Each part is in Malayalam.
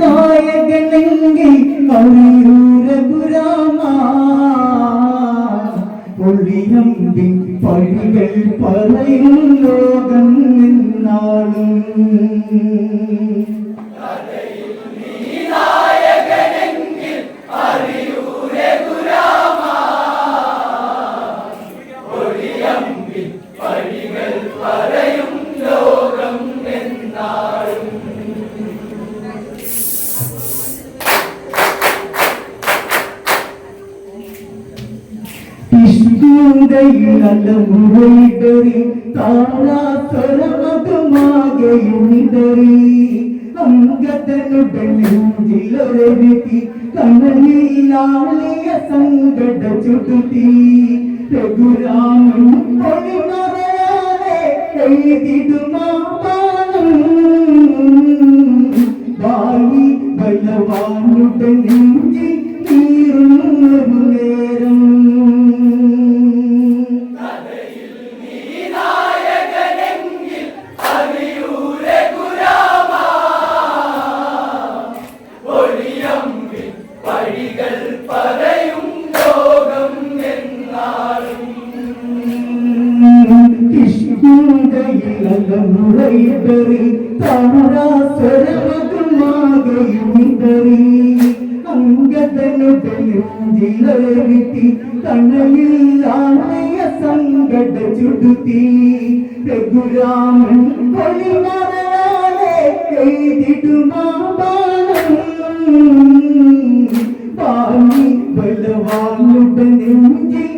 നായകനെങ്കിൽ ഒളിയമ്പിൻ പഴികൾ പറയും ലോകം നിന്നാളും. ഇഷ്ടമുറൈതറി താരാസ്വരമകമാകയുണിതറി അംഗതനുടനെഞ്ചിലൊരെഴുതി കണ്ണലിലാളിയ സങ്കട ചുടുതി രഘുരാമൻ ഒളിമറയാതെ എഴുതിടുമാനം വാലി ബലവാനുടെ നെഞ്ചിൽ നീറുന്നൊരു നേരം. കണ്ണലിൽ ആണയ സങ്കട ചുടുത്തി രഘുരാമൻ ഒളിമറയാതെ എഴുതിടുമാനം പാലി ബലവാനുടെ നെഞ്ചിൽ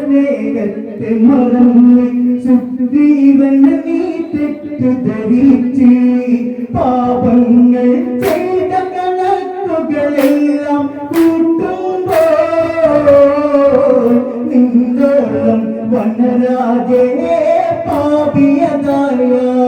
സ്നേഹത്തെ മറന്ന് സുഗ്രീവന് നീ തെറ്റുധരിച്ച് പാപങ്ങൾ ചെയ്ത കണക്കുകളെല്ലാം കൂട്ടുമ്പോ നിന്തോളം വനരാജേ പാപിയതായാരീ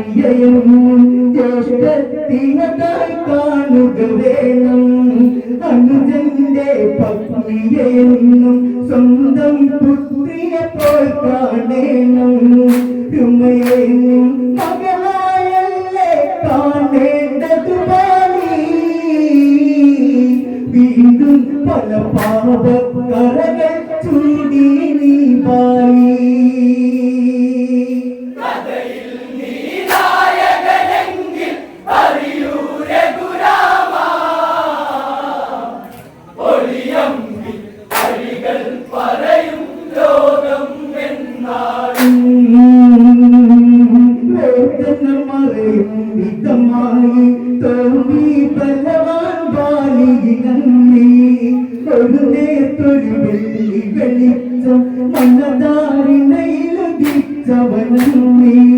പത്നിയയും ജ്യേഷ്ഠത്തിനതായി കാണുക വേണം അനുജന്റെ പത്നിയെന്നും സ്വന്തം പുത്രിയെ പോൽ കാണേണം ഉമ്മയെന്നും നേർത്തൊരു വെള്ളി വെളിച്ചം മനതാരിണയിലുദിച്ചവനീ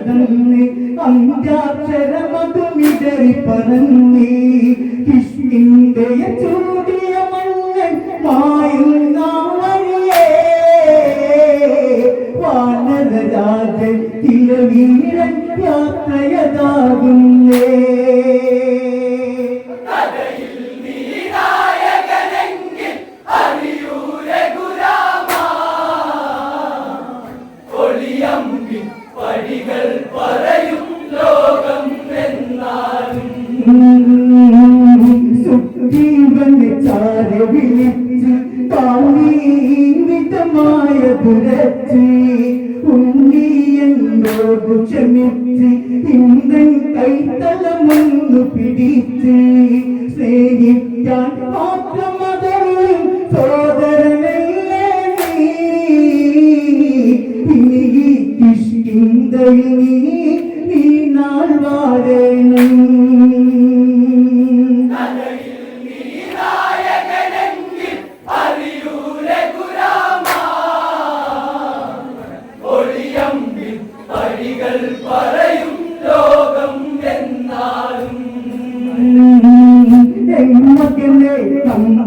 തന്നെ അഞ്ചാക്ഷരമതുമിടറി പറഞ്ഞേ സുഗ്രീവനെ ചാര വിളിച്ച് താങ്ങീവിധമായ പുരച്ച് ഉണ്ണിയെന്നോട് ക്ഷമിച്ച് ഇന്ദ്രൻ കൈത്തലമൊന്നു പിടിച്ച് സ്നേഹിക്കാൻ മാത്രമതറിയും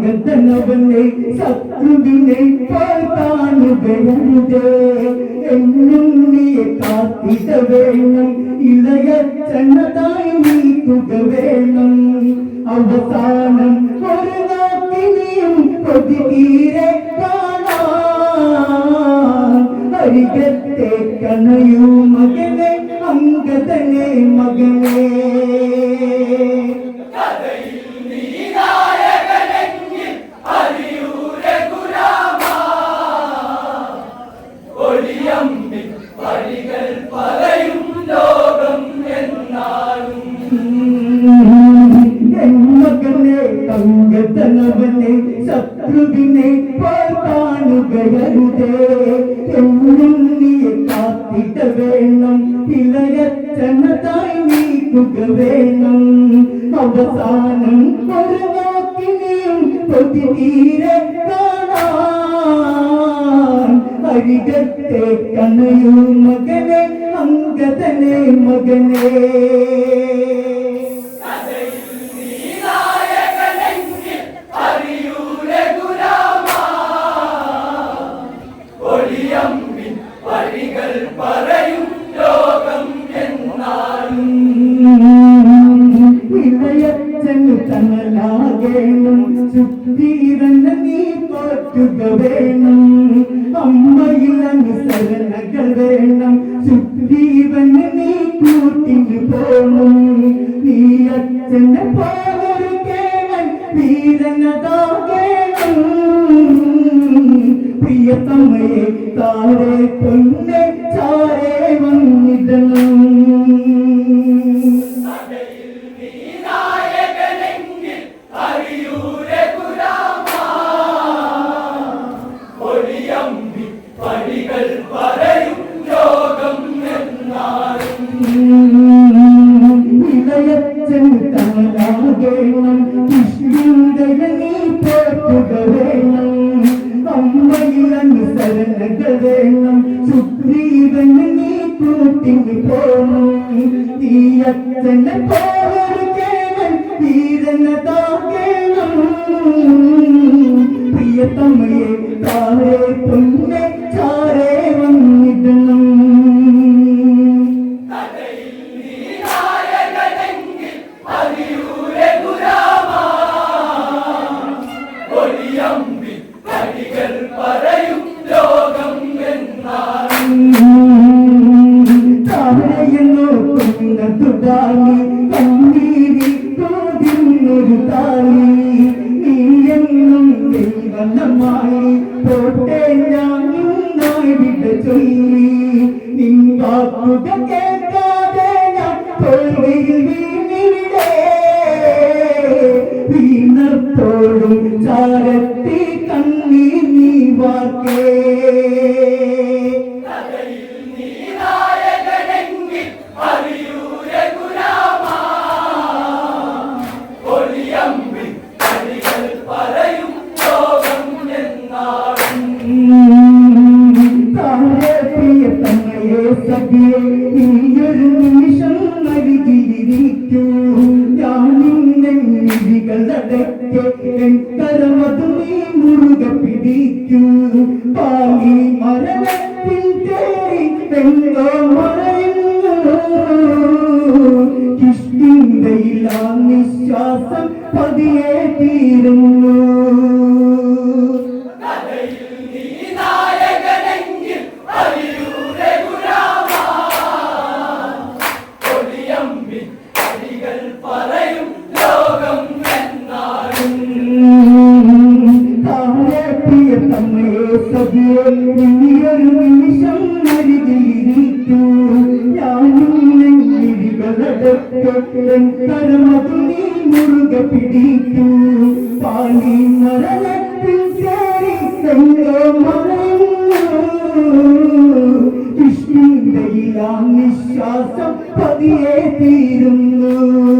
തങ്കത്തനവനെ ശത്രുവിനെ കാണുകയരുതേ എന്നും നീ കാത്തിട വേണം. ഇളയ ചെന്നതായി നീക്കുക വേണം. അവസാനം ഒരു നാട്ടിനെയും കൊതിതീരെ കാണാൻ അരികത്തെ കണയൂ മകനെ അങ്കതനെ മകനെ. ഇളയച്ചനതായി നീക്കുക വേണം അവസാനം ഒരു വാക്കിനെയും കൊതി തീരെ കാണാൻ അരികത്തെ കണയൂ മകനെ അങ്കതനെ മകനെ ഇളയച്ചന് തന്നലാകേണം സുധീരന നീ പോറ്റുക വേണം. അമ്മയിൽ അനുസരണകൾ വേണം. സുഗ്രീവന് നീ കൂട്ടിന് പോണം. നീ അച്ഛനെ പോലൊരു കേവൻ വീരനതാകേണം. പ്രിയതമ്മയെ താരെ പൊന്നെ ചാരേ വന്നിടണം. ഇളയച്ചൻ തമലാകേണം അമ്മയിൽ അനുസരണകൾ വേണം സുഗ്രീവന് നീ കൂട്ടിന് പോണം നീ അച്ഛനെ പോലൊരു കേവൻ വീരനതാകേണം പ്രിയതമ്മയെ താരേ പൊന്നെ വീണപ്പോഴും ചാരത്തി കണ്ണീർ നീ വാക്കേ മിഴികളടക്കെ എൻ കരമതു നീ മുറുകെ പിടിക്കൂ പാലി മരണത്തിൽ തേറി എങ്ങോ മറയുന്നു. കിഷ്കിന്തയിലാ നിശ്വാസം പതിയെ തീരുന്നു. താഴെ നിശ്വാസം പതിയെ തീരുന്നു.